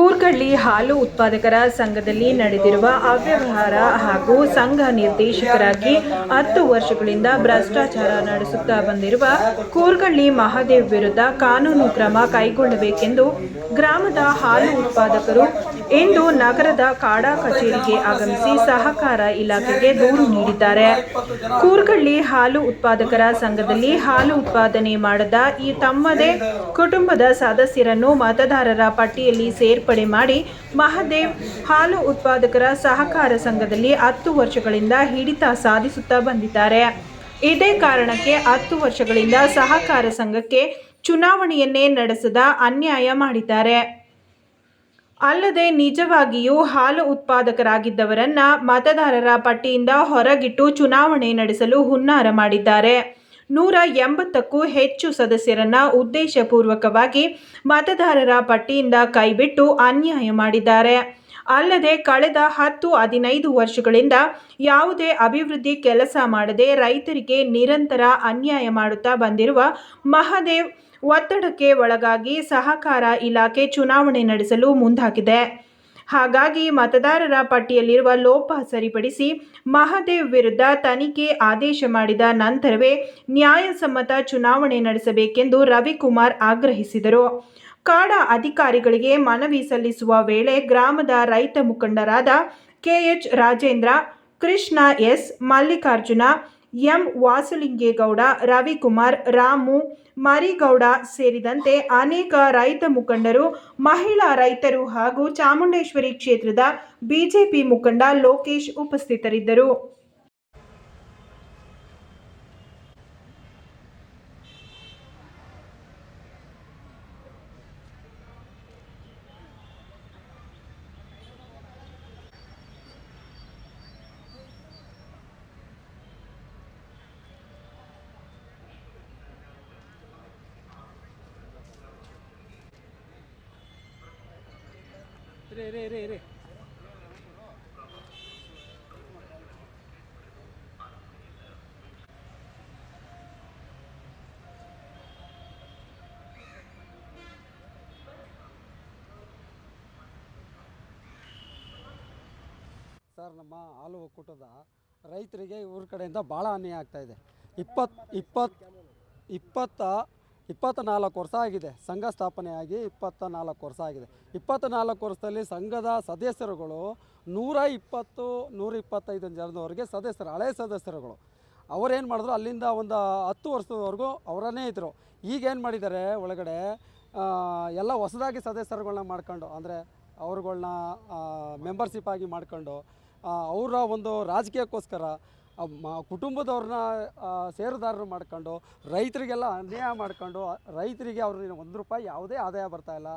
ಕೂರ್ಗಳ್ಳಿ ಹಾಲು ಉತ್ಪಾದಕರ ಸಂಘದಲ್ಲಿ ನಡೆದಿರುವ ಅವ್ಯವಹಾರ ಹಾಗೂ ಸಂಘ ನಿರ್ದೇಶಕರಾಗಿ ಹತ್ತು ವರ್ಷಗಳಿಂದ ಭ್ರಷ್ಟಾಚಾರ ನಡೆಸುತ್ತಾ ಬಂದಿರುವ ಕೂರ್ಗಳ್ಳಿ ಮಹಾದೇವ್ ವಿರುದ್ಧ ಕಾನೂನು ಕ್ರಮ ಕೈಗೊಳ್ಳಬೇಕೆಂದು ಗ್ರಾಮದ ಹಾಲು ಉತ್ಪಾದಕರು ಇಂದು ನಗರದ ಕಾಡಾ ಕಚೇರಿಗೆ ಆಗಮಿಸಿ ಸಹಕಾರ ಇಲಾಖೆಗೆ ದೂರು ನೀಡಿದ್ದಾರೆ. ಕೂರ್ಗಳ್ಳಿ ಹಾಲು ಉತ್ಪಾದಕರ ಸಂಘದಲ್ಲಿ ಹಾಲು ಉತ್ಪಾದನೆ ಮಾಡದ ಈ ತಮ್ಮದೇ ಕುಟುಂಬದ ಸದಸ್ಯರನ್ನು ಮತದಾರರ ಪಟ್ಟಿಯಲ್ಲಿ ಸೇರ್ಪಡೆ ಮಾಡಿ ಮಹದೇವ್ ಹಾಲು ಉತ್ಪಾದಕರ ಸಹಕಾರ ಸಂಘದಲ್ಲಿ ಹತ್ತು ವರ್ಷಗಳಿಂದ ಹಿಡಿತ ಸಾಧಿಸುತ್ತಾ ಬಂದಿದ್ದಾರೆ. ಇದೇ ಕಾರಣಕ್ಕೆ ಹತ್ತು ವರ್ಷಗಳಿಂದ ಸಹಕಾರ ಸಂಘಕ್ಕೆ ಚುನಾವಣೆಯನ್ನೇ ನಡೆಸದ ಅನ್ಯಾಯ ಮಾಡಿದ್ದಾರೆ. ಅಲ್ಲದೆ ನಿಜವಾಗಿಯೂ ಹಾಲು ಉತ್ಪಾದಕರಾಗಿದ್ದವರನ್ನ ಮತದಾರರ ಪಟ್ಟಿಯಿಂದ ಹೊರಗಿಟ್ಟು ಚುನಾವಣೆ ನಡೆಸಲು ಹುನ್ನಾರ ಮಾಡಿದ್ದಾರೆ. ನೂರ ಎಂಬತ್ತಕ್ಕೂ ಹೆಚ್ಚು ಸದಸ್ಯರನ್ನ ಉದ್ದೇಶಪೂರ್ವಕವಾಗಿ ಮತದಾರರ ಪಟ್ಟಿಯಿಂದ ಕೈಬಿಟ್ಟು ಅನ್ಯಾಯ ಮಾಡಿದ್ದಾರೆ. ಅಲ್ಲದೆ ಕಳೆದ ಹತ್ತು ಹದಿನೈದು ವರ್ಷಗಳಿಂದ ಯಾವುದೇ ಅಭಿವೃದ್ಧಿ ಕೆಲಸ ಮಾಡದೆ ರೈತರಿಗೆ ನಿರಂತರ ಅನ್ಯಾಯ ಮಾಡುತ್ತಾ ಬಂದಿರುವ ಮಹಾದೇವ್ ಒತ್ತಡಕ್ಕೆ ಒಳಗಾಗಿ ಸಹಕಾರ ಇಲಾಖೆ ಚುನಾವಣೆ ನಡೆಸಲು ಮುಂದಾಗಿದೆ. ಹಾಗಾಗಿ ಮತದಾರರ ಪಟ್ಟಿಯಲ್ಲಿರುವ ಲೋಪ ಸರಿಪಡಿಸಿ ಮಹದೇವ್ ವಿರುದ್ಧ ತನಿಖೆ ಆದೇಶ ಮಾಡಿದ ನಂತರವೇ ನ್ಯಾಯಸಮ್ಮತ ಚುನಾವಣೆ ನಡೆಸಬೇಕೆಂದು ರವಿಕುಮಾರ್ ಆಗ್ರಹಿಸಿದರು. ಕಾಡ ಅಧಿಕಾರಿಗಳಿಗೆ ಮನವಿ ಸಲ್ಲಿಸುವ ವೇಳೆ ಗ್ರಾಮದ ರೈತ ಮುಖಂಡರಾದ KH Rajendra, Krishna S, Mallikarjuna, M Vasulingegowda, Ravikumar, Ramu Marigowda ಸೇರಿದಂತೆ ಅನೇಕ ರೈತ ಮುಖಂಡರು ಮಹಿಳಾ ರೈತರು ಹಾಗೂ ಚಾಮುಂಡೇಶ್ವರಿ ಕ್ಷೇತ್ರದ ಬಿಜೆಪಿ ಮುಖಂಡ ಲೋಕೇಶ್ ಉಪಸ್ಥಿತರಿದ್ದರು. ಸರ್ ನಮ್ಮ ಹಾಲು ಒಕ್ಕೂಟದ ರೈತರಿಗೆ ಇವ್ರ ಕಡೆಯಿಂದ ಭಾಳ ಹಾನಿ ಆಗ್ತಾ ಇದೆ. ಇಪ್ಪತ್ತು ಇಪ್ಪತ್ತು ಇಪ್ಪತ್ತ ಇಪ್ಪತ್ತ ನಾಲ್ಕು ವರ್ಷ ಆಗಿದೆ. ಸಂಘ ಸ್ಥಾಪನೆಯಾಗಿ ಇಪ್ಪತ್ತ ನಾಲ್ಕು ವರ್ಷ ಆಗಿದೆ. ಇಪ್ಪತ್ತ ನಾಲ್ಕು ವರ್ಷದಲ್ಲಿ ಸಂಘದ ಸದಸ್ಯರುಗಳು ನೂರ ಇಪ್ಪತ್ತು, ನೂರ ಇಪ್ಪತ್ತೈದು ಜನದವರೆಗೆ ಸದಸ್ಯರು, ಹಳೆ ಸದಸ್ಯರುಗಳು. ಅವರೇನು ಮಾಡಿದ್ರು? ಅಲ್ಲಿಂದ ಒಂದು ಹತ್ತು ವರ್ಷದವರೆಗೂ ಅವರನ್ನೇ ಇದ್ದರು ಈಗೇನು ಮಾಡಿದ್ದಾರೆ? ಒಳಗಡೆ ಎಲ್ಲ ಹೊಸದಾಗಿ ಸದಸ್ಯರುಗಳನ್ನ ಮಾಡ್ಕೊಂಡು, ಅಂದರೆ ಅವ್ರುಗಳನ್ನ ಮೆಂಬರ್ಶಿಪ್ ಆಗಿ ಮಾಡ್ಕೊಂಡು ಅವರ ಒಂದು ರಾಜಕೀಯಕ್ಕೋಸ್ಕರ ಕುಟುಂಬದವ್ರನ್ನ ಸೇರುದಾರರು ಮಾಡ್ಕೊಂಡು, ರೈತರಿಗೆಲ್ಲ ಅನ್ಯಾಯ ಮಾಡ್ಕೊಂಡು ರೈತರಿಗೆ ಅವ್ರಿಗೆ ಒಂದು ರೂಪಾಯಿ ಯಾವುದೇ ಆದಾಯ ಬರ್ತಾ ಇಲ್ಲ.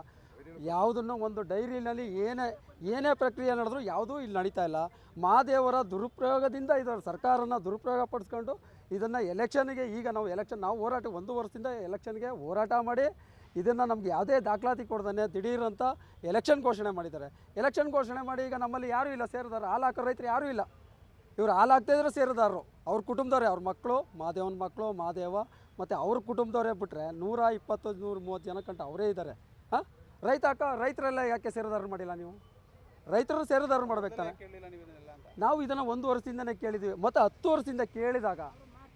ಯಾವುದನ್ನು ಒಂದು ಡೈರಿನಲ್ಲಿ ಏನೇ ಏನೇ ಪ್ರಕ್ರಿಯೆ ನಡೆದ್ರು ಯಾವುದೂ ಇಲ್ಲಿ ನಡೀತಾ ಇಲ್ಲ. ಮಾದೇವರ ದುರುಪಯೋಗದಿಂದ ಇದರ ಸರ್ಕಾರನ ದುರುಪಯೋಗ ಪಡಿಸ್ಕೊಂಡು ಇದನ್ನು ಎಲೆಕ್ಷನ್ಗೆ ಈಗ ನಾವು ಎಲೆಕ್ಷನ್, ನಾವು ಹೋರಾಟ, ಒಂದು ವರ್ಷದಿಂದ ಎಲೆಕ್ಷನ್ಗೆ ಹೋರಾಟ ಮಾಡಿ ಇದನ್ನು ನಮ್ಗೆ ಯಾವುದೇ ದಾಖಲಾತಿ ಕೊಡ್ದೇ ದಿಢೀರಂತ ಎಲೆಕ್ಷನ್ ಘೋಷಣೆ ಮಾಡಿದ್ದಾರೆ. ಎಲೆಕ್ಷನ್ ಘೋಷಣೆ ಮಾಡಿ ಈಗ ನಮ್ಮಲ್ಲಿ ಯಾರೂ ಇಲ್ಲ ಸೇರಿದಾರೆ ಹಾಲು ಹಾಕೋ ರೈತರು ಯಾರೂ ಇಲ್ಲ. ಇವ್ರು ಹಾಲಾಗ್ತಾ ಇದ್ರೆ ಸೇರಿದಾರರು. ಅವ್ರ ಕುಟುಂಬದವ್ರೆ ಅವ್ರ ಮಕ್ಕಳು ಮಾದೇವನ ಮಕ್ಕಳು ಮಾದೇವ ಮತ್ತು ಅವ್ರ ಕುಟುಂಬದವರೇ ಬಿಟ್ಟರೆ ನೂರ ಇಪ್ಪತ್ತು ನೂರ ಮೂವತ್ತು ಜನ ಕಂಟ ಅವರೇ ಇದ್ದಾರೆ ಹಾಂ? ರೈತ ಅಕ್ಕ ರೈತರೆಲ್ಲ ಯಾಕೆ ಸೇರಿದಾರರು ಮಾಡಿಲ್ಲ ನೀವು? ರೈತರು ಸೇರಿದಾರರು ಮಾಡ್ಬೇಕು? ತಾನೆ ನಾವು ಇದನ್ನು ಒಂದು ವರ್ಷದಿಂದನೇ ಕೇಳಿದ್ದೀವಿ ಮತ್ತು ಹತ್ತು ವರ್ಷದಿಂದ ಕೇಳಿದಾಗ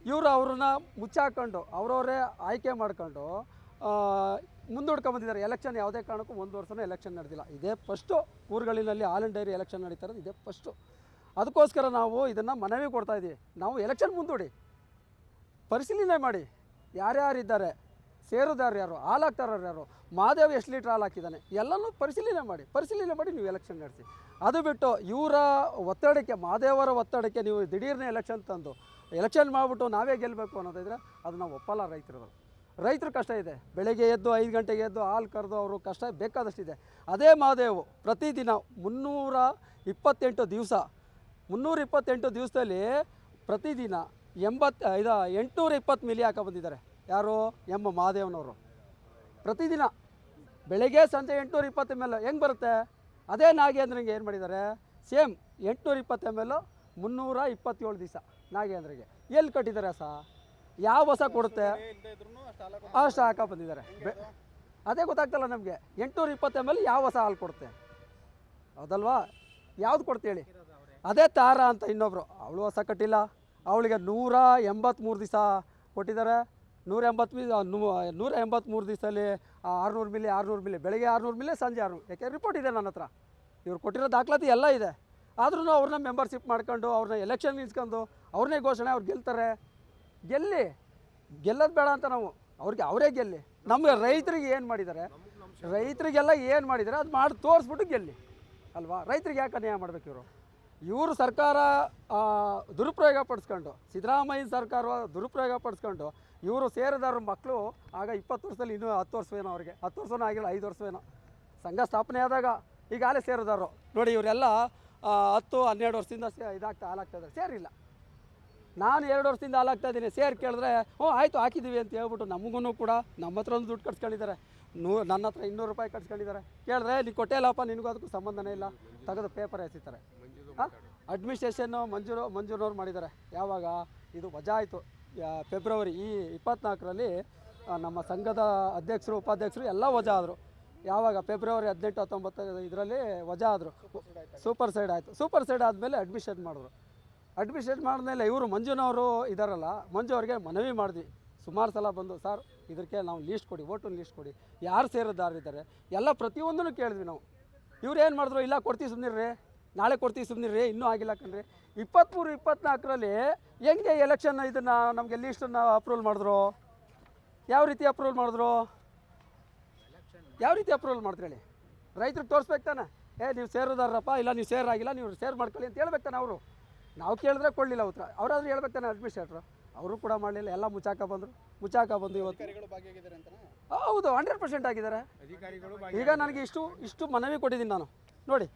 ಇವರು ಅವ್ರನ್ನ ಮುಚ್ಚಾಕೊಂಡು ಅವರವರೇ ಆಯ್ಕೆ ಮಾಡ್ಕೊಂಡು ಮುಂದೂಡ್ಕೊಂಬಂದಿದ್ದಾರೆ ಎಲೆಕ್ಷನ್ ಯಾವುದೇ ಕಾರಣಕ್ಕೂ ಒಂದು ವರ್ಷನೂ ಎಲೆಕ್ಷನ್ ನಡೆದಿಲ್ಲ. ಇದೇ ಫಸ್ಟು ಊರುಗಳಿನಲ್ಲಿ ಆಲ್ ಇಂಡ್ ಡೈರಿ ಎಲೆಕ್ಷನ್ ನಡೀತಾ ಇರೋದು. ಇದೇ ಫಸ್ಟು ಅದಕ್ಕೋಸ್ಕರ ನಾವು ಇದನ್ನು ಮನವಿ ಕೊಡ್ತಾ ಇದ್ದೀವಿ ನಾವು ಎಲೆಕ್ಷನ್ ಮುಂದೂಡಿ. ಪರಿಶೀಲನೆ ಮಾಡಿ. ಯಾರ್ಯಾರಿದ್ದಾರೆ? ಸೇರುದಾರ ಯಾರು? ಹಾಲು ಯಾರು? ಮಾದೇವ್ ಎಷ್ಟು ಲೀಟ್ರ್ ಹಾಲು ಹಾಕಿದ್ದಾನೆ? ಎಲ್ಲನೂ ಪರಿಶೀಲನೆ ಮಾಡಿ. ಪರಿಶೀಲನೆ ಮಾಡಿ ನೀವು ಎಲೆಕ್ಷನ್ ನಡೆಸಿ. ಅದು ಬಿಟ್ಟು ಇವರ ಒತ್ತಡಕ್ಕೆ, ಮಾದೇವರ ಒತ್ತಡಕ್ಕೆ ನೀವು ದಿಢೀರ್ನೇ ಎಲೆಕ್ಷನ್ ತಂದು, ಎಲೆಕ್ಷನ್ ಮಾಡಿಬಿಟ್ಟು ನಾವೇ ಗೆಲ್ಲಬೇಕು ಅನ್ನೋದಿದ್ರೆ ಅದು ನಾವು ಒಪ್ಪಲ್ಲ ರೈತರು ರೈತರ ಕಷ್ಟ ಇದೆ. ಬೆಳಗ್ಗೆ ಎದ್ದು ಐದು ಗಂಟೆಗೆ ಎದ್ದು ಹಾಲು ಕರೆದು ಅವರು ಕಷ್ಟ ಬೇಕಾದಷ್ಟಿದೆ. ಅದೇ ಮಾದೇವು ಪ್ರತಿದಿನ ಮುನ್ನೂರ ಇಪ್ಪತ್ತೆಂಟು ದಿವಸ ಮುನ್ನೂರ ಇಪ್ಪತ್ತೆಂಟು ದಿವಸದಲ್ಲಿ ಪ್ರತಿದಿನ ಎಂಬತ್ತು, ಇದು ಎಂಟುನೂರ ಇಪ್ಪತ್ತು ಮಿಲಿ ಹಾಕ ಬಂದಿದ್ದಾರೆ. ಯಾರು? ಎಂ. ಮಹಾದೇವನವರು. ಪ್ರತಿದಿನ ಬೆಳಗ್ಗೆ ಸಂಜೆ ಎಂಟುನೂರ ಇಪ್ಪತ್ತು ಎಂ ಎಲ್ ಹೆಂಗೆ ಬರುತ್ತೆ? ಅದೇ ನಾಗೇಂದ್ರಂಗೆ ಏನು ಮಾಡಿದ್ದಾರೆ? ಸೇಮ್ ಎಂಟುನೂರ ಇಪ್ಪತ್ತು ಎಂ ಎಲ್ ಮುನ್ನೂರ ಇಪ್ಪತ್ತೇಳು ದಿವಸ ನಾಗೇಂದ್ರಿಗೆ. ಎಲ್ಲಿ ಕಟ್ಟಿದ್ದಾರೆ ಸಹ ಯಾವ ಹೊಸ ಕೊಡುತ್ತೆ? ಅಷ್ಟು ಹಾಕ ಬಂದಿದ್ದಾರೆ. ಅದೇ ಗೊತ್ತಾಗ್ತಲ್ಲ ನಮಗೆ. ಎಂಟುನೂರ ಇಪ್ಪತ್ತು ಎಂ ಎಲ್ ಯಾವ ಹೊಸ ಹಾಲು ಕೊಡುತ್ತೆ? ಹೌದಲ್ವಾ? ಯಾವ್ದು ಕೊಡ್ತೀವಿ ಹೇಳಿ? ಅದೇ ತಾರ ಅಂತ ಇನ್ನೊಬ್ಬರು ಅವಳು ಹೊಸ ಕಟ್ಟಿಲ್ಲ. ಅವಳಿಗೆ ನೂರ ಎಂಬತ್ತ್ಮೂರು ದಿವಸ ಕೊಟ್ಟಿದ್ದಾರೆ. ನೂರ ಎಂಬತ್ತು ನೂರ ಎಂಬತ್ತ್ಮೂರು ದಿವಸದಲ್ಲಿ ಆರುನೂರು ಮಿಲಿ ಆರುನೂರು ಮಿಲಿ, ಬೆಳಗ್ಗೆ ಆರುನೂರು ಮಿಲಿ, ಸಂಜೆ ಆರುನೂರು ಯಾಕೆ ರಿಪೋರ್ಟ್ ಇದೆ ನನ್ನ ಹತ್ರ. ಇವ್ರು ಕೊಟ್ಟಿರೋ ದಾಖಲಾತಿ ಎಲ್ಲ ಇದೆ. ಆದ್ರೂ ಅವ್ರನ್ನ ಮೆಂಬರ್ಶಿಪ್ ಮಾಡ್ಕೊಂಡು ಅವ್ರನ್ನ ಎಲೆಕ್ಷನ್ ನಿಲ್ಸ್ಕೊಂಡು ಅವ್ರನ್ನೇ ಘೋಷಣೆ ಅವ್ರು ಗೆಲ್ತಾರೆ. ಗೆಲ್ಲಿ. ಗೆಲ್ಲೋದು ಬೇಡ ಅಂತ ನಾವು. ಅವ್ರಿಗೆ ಅವರೇ ಗೆಲ್ಲಿ. ನಮಗೆ ರೈತರಿಗೆ ಏನು ಮಾಡಿದ್ದಾರೆ? ರೈತರಿಗೆಲ್ಲ ಏನು ಮಾಡಿದ್ದಾರೆ? ಅದು ಮಾಡಿ ತೋರಿಸ್ಬಿಟ್ಟು ಗೆಲ್ಲಿ. ಅಲ್ವಾ? ರೈತರಿಗೆ ಯಾಕೆ ಅನ್ಯಾಯ ಮಾಡ್ಬೇಕು ಇವರು? ಇವರು ಸರ್ಕಾರ ದುರುಪಯೋಗ ಪಡಿಸ್ಕೊಂಡು, ಸಿದ್ದರಾಮಯ್ಯ ಸರ್ಕಾರ ದುರುಪಯೋಗ ಪಡಿಸ್ಕೊಂಡು ಇವರು ಸೇರಿದವ್ರ ಮಕ್ಕಳು ಆಗ ಇಪ್ಪತ್ತು ವರ್ಷದಲ್ಲಿ ಇನ್ನೂ ಹತ್ತು ವರ್ಷವೇನೋ ಅವ್ರಿಗೆ. ಹತ್ತು ವರ್ಷನೂ ಆಗಿಲ್ಲ, ಐದು ವರ್ಷವೇನೋ. ಸಂಘ ಸ್ಥಾಪನೆ ಆದಾಗ ಈಗಾಗಲೇ ಸೇರಿದವರು. ನೋಡಿ ಇವರೆಲ್ಲ ಹತ್ತು, ಹನ್ನೆರಡು ವರ್ಷದಿಂದ ಸೇ ಇದಾಗ್ತಾ, ಹಾಲಾಗ್ತಾ ಇದ್ದಾರೆ. ಸೇರಿಲ್ಲ. ನಾನು ಎರಡು ವರ್ಷದಿಂದ ಹಾಲಾಗ್ತಾ ಇದ್ದೀನಿ. ಸೇರಿ ಕೇಳಿದ್ರೆ, ಹ್ಞೂ, ಆಯಿತು, ಹಾಕಿದ್ದೀವಿ ಅಂತ ಹೇಳ್ಬಿಟ್ಟು ನಮಗೂ ಕೂಡ ನಮ್ಮ ಹತ್ರ ಒಂದು ದುಡ್ಡು ಕಟ್ಸ್ಕೊಂಡಿದ್ದಾರೆ. ನೂ, ನನ್ನ ಹತ್ರ ಇನ್ನೂರು ರೂಪಾಯಿ ಕಟ್ಸ್ಕೊಂಡಿದ್ದಾರೆ. ಕೇಳಿದ್ರೆ, ನೀ ಕೊಟ್ಟೇಲಪ್ಪ ನಿನಗೂ ಅದಕ್ಕೂ ಸಂಬಂಧನೇ ಇಲ್ಲ. ತೆಗೆದು ಪೇಪರ್ ಎಸಿತಾರೆ. ಅಡ್ಮಿನಿಸ್ಟ್ರೇಷನ್ನು ಮಂಜೂರು, ಮಂಜೂರವ್ರು ಮಾಡಿದ್ದಾರೆ. ಯಾವಾಗ? ಇದು ವಜಾ ಆಯಿತು ಫೆಬ್ರವರಿ ಈ ಇಪ್ಪತ್ನಾಲ್ಕರಲ್ಲಿ ನಮ್ಮ ಸಂಘದ ಅಧ್ಯಕ್ಷರು, ಉಪಾಧ್ಯಕ್ಷರು ಎಲ್ಲ ವಜಾ ಆದರು. ಯಾವಾಗ? ಫೆಬ್ರವರಿ ಹದಿನೆಂಟು, ಹತ್ತೊಂಬತ್ತು ಇದರಲ್ಲಿ ವಜಾ ಆದರು. ಸೂಪರ್ ಸೈಡ್ ಆಯಿತು. ಸೂಪರ್ ಸೈಡ್ ಆದಮೇಲೆ ಅಡ್ಮಿಷನ್ ಮಾಡಿದ್ರು. ಅಡ್ಮಿಷನ್ ಮಾಡಿದ್ಮೇಲೆ ಇವರು ಮಂಜುನವರು ಇದಾರಲ್ಲ, ಮಂಜು ಅವ್ರಿಗೆ ಮನವಿ ಮಾಡಿದ್ವಿ. ಸುಮಾರು ಸಲ ಬಂದು, ಸರ್ ಇದಕ್ಕೆ ನಾವು ಲೀಸ್ಟ್ ಕೊಡಿ ಓಟು ಲೀಸ್ಟ್ ಕೊಡಿ. ಯಾರು ಸೇರಿದ್ದಾರೆ ಎಲ್ಲ ಪ್ರತಿಯೊಂದನ್ನು ಕೇಳಿದ್ವಿ ನಾವು. ಇವ್ರು ಏನು ಮಾಡಿದ್ರು? ಇಲ್ಲ, ಕೊಡ್ತೀವಿ ಸುಮ್ಮನಿರ್ರಿ ನಾಳೆ ಕೊಡ್ತೀವಿ ಸುಮ್ಮನಿರ್ರಿ ಇನ್ನೂ ಆಗಿಲ್ಲ ಕಣ್ರಿ. ಇಪ್ಪತ್ತ್ಮೂರು ಇಪ್ಪತ್ನಾಲ್ಕರಲ್ಲಿ ಹೆಂಗೆ ಎಲೆಕ್ಷನ್ ಇದನ್ನು ನಮಗೆ ಲೀಸ್ಟನ್ನು ಅಪ್ರೂವಲ್ ಮಾಡಿದ್ರು? ಯಾವ ರೀತಿ ಅಪ್ರೂವಲ್ ಮಾಡಿದ್ರು? ಯಾವ ರೀತಿ ಅಪ್ರೂವಲ್ ಮಾಡ್ತೀರಿ ಹೇಳಿ? ರೈತರಿಗೆ ತೋರಿಸ್ಬೇಕು ತಾನೆ. ಏ ನೀವು ಸೇರೋದಾರಪ್ಪ ಇಲ್ಲ ನೀವು ಸೇರಾಗಿಲ್ಲ ನೀವು ಸೇರ್ ಮಾಡ್ಕೊಳ್ಳಿ ಅಂತ ಹೇಳ್ಬೇಕು ತಾನೆ ಅವರು. ನಾವು ಕೇಳಿದ್ರೆ ಕೊಡಲಿಲ್ಲ ಉತ್ತರ. ಅವರಾದ್ರೂ ಹೇಳ್ಬೇಕು ತಾನೆ ಅಡ್ಮಿನಿಸ್ಟ್ರೇಟ್ರು ಅವರು ಕೂಡ ಮಾಡಲಿಲ್ಲ ಎಲ್ಲ ಮುಚ್ಚಾಕ ಬಂದರು. ಮುಚ್ಚಾಕ ಬಂದು ಇವತ್ತು. ಹೌದು ಹಂಡ್ರೆಡ್ ಪರ್ಸೆಂಟ್ ಆಗಿದ್ದಾರೆ. ಈಗ ನನಗೆ ಇಷ್ಟು ಇಷ್ಟು ಮನವಿ ಕೊಟ್ಟಿದ್ದೀನಿ ನಾನು. ನೋಡಿ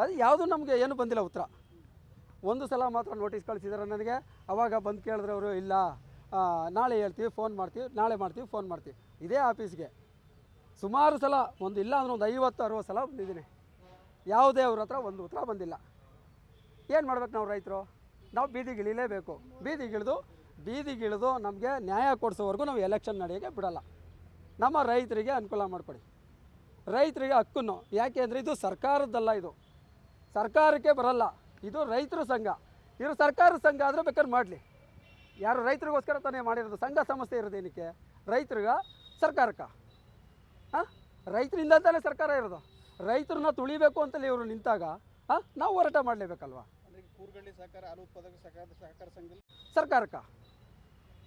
ಅದು ಯಾವುದು ನಮಗೆ ಏನು ಬಂದಿಲ್ಲ ಉತ್ತರ. ಒಂದು ಸಲ ಮಾತ್ರ ನೋಟಿಸ್ ಕಳಿಸಿದ್ದಾರೆ ನನಗೆ. ಅವಾಗ ಬಂದು ಕೇಳಿದ್ರೆ ಅವರು ಇಲ್ಲ ನಾಳೆ ಹೇಳ್ತೀವಿ ಫೋನ್ ಮಾಡ್ತೀವಿ, ನಾಳೆ ಮಾಡ್ತೀವಿ ಫೋನ್ ಮಾಡ್ತೀವಿ. ಇದೇ ಆಫೀಸ್ಗೆ. ಸುಮಾರು ಸಲ, ಒಂದು ಇಲ್ಲ ಅಂದ್ರೆ ಒಂದು ಐವತ್ತು, ಅರುವತ್ತು ಸಲ ಬಂದಿದ್ದೀನಿ. ಯಾವುದೇ ಅವ್ರ ಹತ್ರ ಒಂದು ಉತ್ತರ ಬಂದಿಲ್ಲ. ಏನು ಮಾಡ್ಬೇಕು ನಾವು ರೈತರು? ನಾವು ಬೀದಿಗಿಳಿಲೇಬೇಕು ಬೀದಿಗಿಳಿದು ಬೀದಿಗಿಳಿದು ನಮಗೆ ನ್ಯಾಯ ಕೊಡಿಸೋವರೆಗೂ ನಾವು ಎಲೆಕ್ಷನ್ ನಡೆಯೋಕ್ಕೆ ಬಿಡಲ್ಲ. ನಮ್ಮ ರೈತರಿಗೆ ಅನುಕೂಲ ಮಾಡಿಕೊಡಿ. ರೈತರಿಗೆ ಹಕ್ಕನ್ನು ಯಾಕೆ ಅಂದರೆ ಇದು ಸರ್ಕಾರದ್ದಲ್ಲ ಇದು. ಸರ್ಕಾರಕ್ಕೆ ಬರಲ್ಲ. ಇದು ರೈತರ ಸಂಘ. ಇದು ಸರ್ಕಾರದ ಸಂಘ ಆದರೆ ಬೇಕಾದ್ರೆ ಮಾಡಲಿ. ಯಾರು ರೈತರಿಗೋಸ್ಕರ ತಾನೇ ಮಾಡಿರೋದು? ಸಂಘ ಸಮಸ್ಯೆ ಇರೋದು ಏನಕ್ಕೆ? ರೈತರಿಗ ಸರ್ಕಾರಕ್ಕೆ. ಹಾಂ? ರೈತರಿಂದ ತಾನೇ ಸರ್ಕಾರ ಇರೋದು. ರೈತರನ್ನ ತುಳಿಬೇಕು ಅಂತಲೇ ಇವರು ನಿಂತಾಗ ಹಾಂ? ನಾವು ಹೋರಾಟ ಮಾಡಲೇಬೇಕಲ್ವಾ? ಸರ್ಕಾರಕ್ಕ.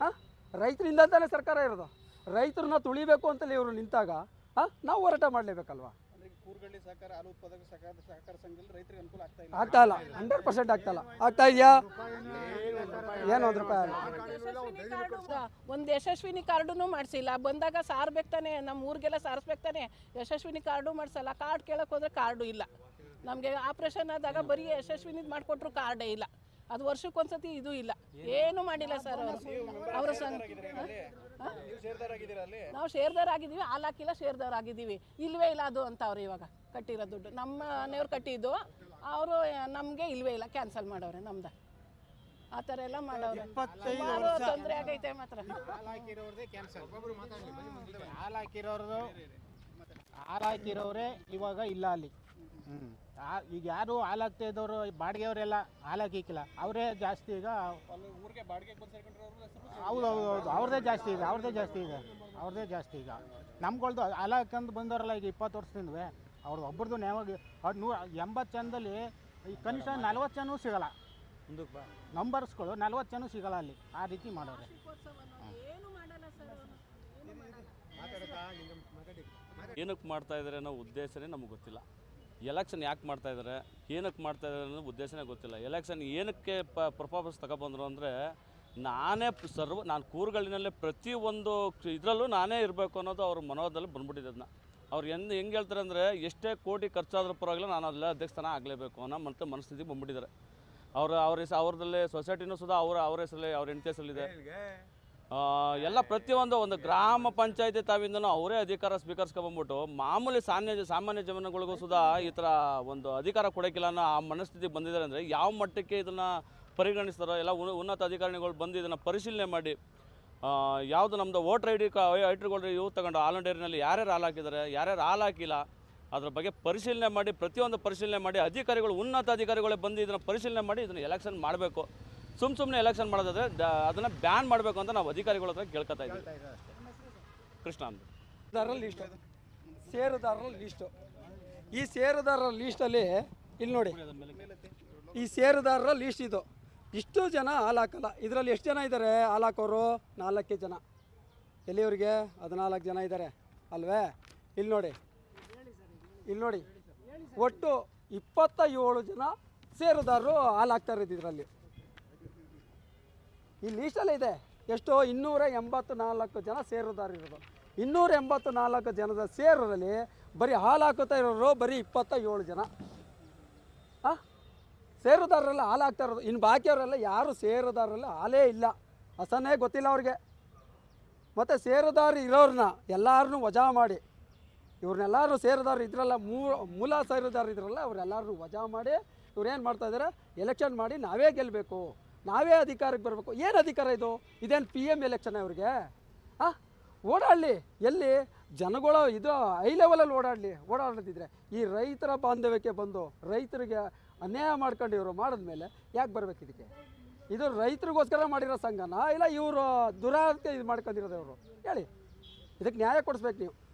ಹಾಂ? ರೈತರಿಂದ ತಾನೇ ಸರ್ಕಾರ ಇರೋದು. ರೈತರನ್ನ ತುಳಿಬೇಕು ಅಂತಲೇ ಇವರು ನಿಂತಾಗ ಹಾಂ? ನಾವು ಹೋರಾಟ ಮಾಡಲೇಬೇಕಲ್ವಾ? ಕೂರ್ಗಳ್ಳಿ ಸಹಕಾರ ಹಾಲು ಉತ್ಪಾದಕ ಸಹಕಾರ ಸಹಕಾರ ಸಂಘದಲ್ಲಿ ರೈತರಿಗೆ ಅನುಕೂಲ ಆಗ್ತಾ ಇಲ್ಲ. ಆಗ್ತಾ ಇಲ್ಲ. ಹಂಡ್ರೆಡ್ ಪರ್ಸೆಂಟ್ ಆಗ್ತಾ ಇಲ್ಲ. ಆಗ್ತಾ ಇದೆಯಾ? ಏನು ಒಂದು ರೂಪಾಯಿ ಒಂದು ಯಶಸ್ವಿನಿ ಕಾರ್ಡುನು ಮಾಡಿಸಿಲ್ಲ. ಬಂದಾಗ ಸಾರ್ಬೇಕು ತಾನೆ ನಮ್ಮ ಊರಿಗೆಲ್ಲ ಸಾರಿಸ್ಬೇಕು ತಾನೆ. ಯಶಸ್ವಿನಿ ಕಾರ್ಡು ಮಾಡಿಸಲ್ಲ. ಕಾರ್ಡ್ ಕೇಳಕ್ಕೆ ಹೋದ್ರೆ ಕಾರ್ಡು ಇಲ್ಲ. ನಮಗೆ ಆಪರೇಷನ್ ಆದಾಗ ಬರೀ ಯಶಸ್ವಿನಿದ್ ಮಾಡಿಕೊಟ್ರು ಕಾರ್ಡೇ ಇಲ್ಲ. ಅದು ವರ್ಷಕ್ಕೊಂದ್ಸತಿ ಇದು ಇಲ್ಲ. ಏನು ಮಾಡಿಲ್ಲ ಸರ್ ಅವರು. ಅವರ ಸಂಘ ನೀವು ಶೇರ್ದಾರ್ ಆಗಿದ್ದೀವಿ ಹಾಲಾಕಿಲ್ಲ ಹಾಕಿಲ್ಲ ಶೇರ್ದಾರ್ ಆಗಿದ್ದೀವಿ ಇಲ್ವೇ ಇಲ್ಲ ಅದು ಅಂತ ಅವ್ರು ಇವಾಗ ಕಟ್ಟಿರೋ ದುಡ್ಡು. ನಮ್ಮ ಮನೆಯವ್ರು ಕಟ್ಟಿದ್ದು ಅವರು ನಮಗೆ ಇಲ್ವೇ ಇಲ್ಲ ಕ್ಯಾನ್ಸಲ್ ಮಾಡವ್ರೆ ನಮ್ದು. ಆ ಥರ ಎಲ್ಲ ಮಾಡವ್ರೆ ಸುಮಾರು ತೊಂದರೆ ಆಗೈತೆ ಮಾತ್ರ. ಹಾಲಾಕಿರೋರ್ದು ಹಾಲಾಕಿರೋರೇ ಇವಾಗ ಇಲ್ಲ ಅಲ್ಲಿ. ಈಗ ಯಾರು ಹಾಲಾಗ್ತಾ ಹಾಕ್ತಾ ಇದ್ದವರು ಬಾಡಿಗೆಯವರೆಲ್ಲ ಹಾಲು ಹಾಕಿಕ್ಕಿಲ್ಲ. ಅವರೇ ಜಾಸ್ತಿ ಈಗ ಊರಿಗೆ ಬಾಡಿಗೆ ಹೌದು ಹೌದು ಹೌದು ಅವ್ರದ್ದೇ ಜಾಸ್ತಿ ಇದೆ ಅವ್ರದ್ದೇ ಜಾಸ್ತಿ ಇದೆ ಅವ್ರದ್ದೇ ಜಾಸ್ತಿ ಈಗ. ನಮ್ಗಳ್ದು ಹಾಲು ಹಾಕೊಂಡು ಬಂದವರಲ್ಲ ಈಗ ಇಪ್ಪತ್ತು ವರ್ಷದಿಂದವೇ. ಅವ್ರದ್ದು ಒಬ್ಬರದು ನೇವಾಗಿ ನೂರ ಎಂಬತ್ತು ಜನದಲ್ಲಿ ಈ ಕನಿಷ್ಠ ನಲ್ವತ್ತು ಜನೂ ಸಿಗಲ್ಲ. ನಂಬರ್ಸ್ಗಳು ನಲ್ವತ್ತು ಜನ ಸಿಗಲ್ಲ ಅಲ್ಲಿ ಆ ರೀತಿ ಮಾಡೋರೆ. ಏನು ಮಾಡಲ್ಲ ಸರ್ ಏನಕ್ಕೆ ಮಾಡ್ತಾ ಇದ್ದಾರೆ ಅನ್ನೋ ಉದ್ದೇಶನೇ ನಮಗೆ ಗೊತ್ತಿಲ್ಲ. ಎಲೆಕ್ಷನ್ ಯಾಕೆ ಮಾಡ್ತಾ ಇದ್ದಾರೆ ಏನಕ್ಕೆ ಮಾಡ್ತಾ ಇದ್ದಾರೆ ಅನ್ನೋ ಉದ್ದೇಶನೇ ಗೊತ್ತಿಲ್ಲ. ಎಲೆಕ್ಷನ್ ಏನಕ್ಕೆ ಪ ಪರ್ಫಾರ್ಮೆನ್ಸ್ ತಗೊಬಂದರು ಅಂದರೆ, ನಾನೇ ಸರ್ವ, ನಾನು ಕೂರುಗಳಿನಲ್ಲೇ ಪ್ರತಿಯೊಂದು ಇದರಲ್ಲೂ ನಾನೇ ಇರಬೇಕು ಅನ್ನೋದು ಅವ್ರ ಮನೋದಲ್ಲಿ ಬಂದ್ಬಿಟ್ಟಿದೆ ಅದನ್ನ ಅವ್ರು ಎಂದು ಹೆಂಗೆ ಹೇಳ್ತಾರೆ ಅಂದರೆ, ಎಷ್ಟೇ ಕೋಟಿ ಖರ್ಚಾದ್ರೂ ಪರವಾಗಿಲ್ಲ, ನಾನು ಅದೆಲ್ಲ ಅಧ್ಯಕ್ಷಸ್ಥಾನ ಆಗಲೇಬೇಕು ಅನ್ನೋ ಮತ್ತು ಮನಸ್ಥಿತಿ ಬಂದ್ಬಿಟ್ಟಿದ್ದಾರೆ. ಅವ್ರ ಅವ್ರ ಹೆಸ ಅವ್ರದಲ್ಲೇ ಸೊಸೈಟಿನೂ ಸುಧಾ ಅವರ, ಅವ್ರ ಹೆಸರಲ್ಲಿ, ಅವ್ರ ಹೆಂಡತಿ ಹೆಸರಲ್ಲಿದೆ. ಎಲ್ಲ ಪ್ರತಿಯೊಂದು ಒಂದು ಗ್ರಾಮ ಪಂಚಾಯತಿ ತಾವಿಂದನೂ ಅವರೇ ಅಧಿಕಾರ ಸ್ವೀಕರಿಸ್ಕೊಂಬಂದ್ಬಿಟ್ಟು ಮಾಮೂಲಿ ಸಾಮಾನ್ಯ ಸಾಮಾನ್ಯ ಜೀವನಗಳಿಗೂ ಸುಧಾ ಈ ಥರ ಒಂದು ಅಧಿಕಾರ ಕೊಡೋಕ್ಕಿಲ್ಲ ಅನ್ನೋ ಆ ಮನಸ್ಥಿತಿ ಬಂದಿದ್ದಾರೆ ಅಂದರೆ ಯಾವ ಮಟ್ಟಕ್ಕೆ ಇದನ್ನು ಪರಿಗಣಿಸ್ತಾರೋ ಎಲ್ಲ ಉನ್ನ- ಉನ್ನತ ಅಧಿಕಾರಿಗಳು ಬಂದು ಇದನ್ನು ಪರಿಶೀಲನೆ ಮಾಡಿ ಯಾವುದು ನಮ್ಮದು voter I D I D ಇವು ತಗೊಂಡು ಹಾಲು ಡೈರಿನಲ್ಲಿ ಯಾರ್ಯಾರು ಹಾಲು ಹಾಕಿದ್ದಾರೆ, ಯಾರ್ಯಾರು ಹಾಲು ಹಾಕಿಲ್ಲ, ಅದ್ರ ಬಗ್ಗೆ ಪರಿಶೀಲನೆ ಮಾಡಿ, ಪ್ರತಿಯೊಂದು ಪರಿಶೀಲನೆ ಮಾಡಿ ಅಧಿಕಾರಿಗಳು, ಉನ್ನತ ಅಧಿಕಾರಿಗಳೇ ಬಂದು ಇದನ್ನು ಪರಿಶೀಲನೆ ಮಾಡಿ ಇದನ್ನು ಎಲೆಕ್ಷನ್ ಮಾಡಬೇಕು. ಸುಮ್ಮ ಸುಮ್ಮನೆ ಎಲೆಕ್ಷನ್ ಮಾಡೋದಾದ್ರೆ ಅದನ್ನ ಅದನ್ನು ಬ್ಯಾನ್ ಮಾಡಬೇಕು ಅಂತ ನಾವು ಅಧಿಕಾರಿಗಳ ಹತ್ರ ಕೇಳ್ಕೊತಾ ಇದ್ದೀವಿ. ಕೃಷ್ಣ ಅಂತ ಲಿಸ್ಟ್ ಲೀಸ್ಟ್ ಷೇರುದಾರರ ಲೀಸ್ಟು ಈ ಸೇರುದಾರರ ಲೀಸ್ಟಲ್ಲಿ ಇಲ್ಲಿ ನೋಡಿ. ಈ ಸೇರುದಾರರ ಲೀಸ್ಟ್ ಇದು. ಇಷ್ಟು ಜನ ಹಾಲು ಹಾಕಲ್ಲ. ಇದರಲ್ಲಿ ಎಷ್ಟು ಜನ ಇದ್ದಾರೆ ಹಾಲು ಹಾಕೋರು ನಾಲ್ಕೇ ಜನ. ಎಲ್ಲಿವ್ರಿಗೆ ಹದಿನಾಲ್ಕು ಜನ ಇದ್ದಾರೆ ಅಲ್ವೇ? ಇಲ್ಲಿ ನೋಡಿ. ಇಲ್ಲಿ ನೋಡಿ. ಒಟ್ಟು ಇಪ್ಪತ್ತ ಏಳು ಜನ ಸೇರುದಾರರು ಹಾಲು ಹಾಕ್ತಾ ಇರೋದು ಇದರಲ್ಲಿ. ಈ ಲೀಸ್ಟಲ್ಲೇ ಇದೆ. ಎಷ್ಟು ಇನ್ನೂರ ಎಂಬತ್ತು ನಾಲ್ಕು ಜನ ಸೇರುದಾರ ಇರೋದು. ಇನ್ನೂರ ಎಂಬತ್ತು ನಾಲ್ಕು ಜನದ ಸೇರಲ್ಲಿ ಬರೀ ಹಾಲು ಹಾಕುತ್ತಾ ಇರೋರು ಬರೀ ಇಪ್ಪತ್ತ ಏಳು ಜನ. ಆ? ಸೇರುದಾರರೆಲ್ಲ ಹಾಲು ಹಾಕ್ತಾ ಇರೋದು. ಇನ್ನು ಬಾಕಿಯವರೆಲ್ಲ ಯಾರು ಸೇರುದಾರರೆಲ್ಲ ಹಾಲೇ ಇಲ್ಲ. ಹಸನೇ ಗೊತ್ತಿಲ್ಲ ಅವ್ರಿಗೆ. ಮತ್ತು ಸೇರುದಾರ ಇರೋರನ್ನ ಎಲ್ಲರನ್ನೂ ವಜಾ ಮಾಡಿ. ಇವ್ರನ್ನೆಲ್ಲರೂ ಸೇರಿದವ್ರು ಇದ್ರಲ್ಲ ಮೂಲ ಸೇರೋದಾರು ಇದ್ರಲ್ಲ ಅವರೆಲ್ಲರನ್ನೂ ವಜಾ ಮಾಡಿ ಇವ್ರೇನು ಮಾಡ್ತಾ ಇದ್ದಾರೆ ಎಲೆಕ್ಷನ್ ಮಾಡಿ ನಾವೇ ಗೆಲ್ಲಬೇಕು ನಾವೇ ಅಧಿಕಾರಕ್ಕೆ ಬರಬೇಕು. ಏನು ಅಧಿಕಾರ ಇದು? ಇದೇನು ಪಿ ಎಂ ಎಲೆಕ್ಷನ್ ಅವ್ರಿಗೆ ಹಾಂ ಓಡಾಡಲಿ. ಎಲ್ಲಿ? ಜನಗಳ ಇದು ಹೈ ಲೆವೆಲಲ್ಲಿ ಓಡಾಡಲಿ. ಓಡಾಡದಿದ್ರೆ ಈ ರೈತರ ಬಾಂಧವ್ಯಕ್ಕೆ ಬಂದು ರೈತರಿಗೆ ಅನ್ಯಾಯ ಮಾಡ್ಕೊಂಡು ಇವರು ಮಾಡಿದ್ಮೇಲೆ ಯಾಕೆ ಬರಬೇಕು ಇದಕ್ಕೆ? ಇದು ರೈತರಿಗೋಸ್ಕರ ಮಾಡಿರೋ ಸಂಘನ? ಇಲ್ಲ ಇವರು ದುರಾರ್ಥ ಇದು ಮಾಡ್ಕೊಂಡಿರೋದು ಇವರು? ಹೇಳಿ. ಇದಕ್ಕೆ ನ್ಯಾಯ ಕೊಡಿಸ್ಬೇಕು ನೀವು.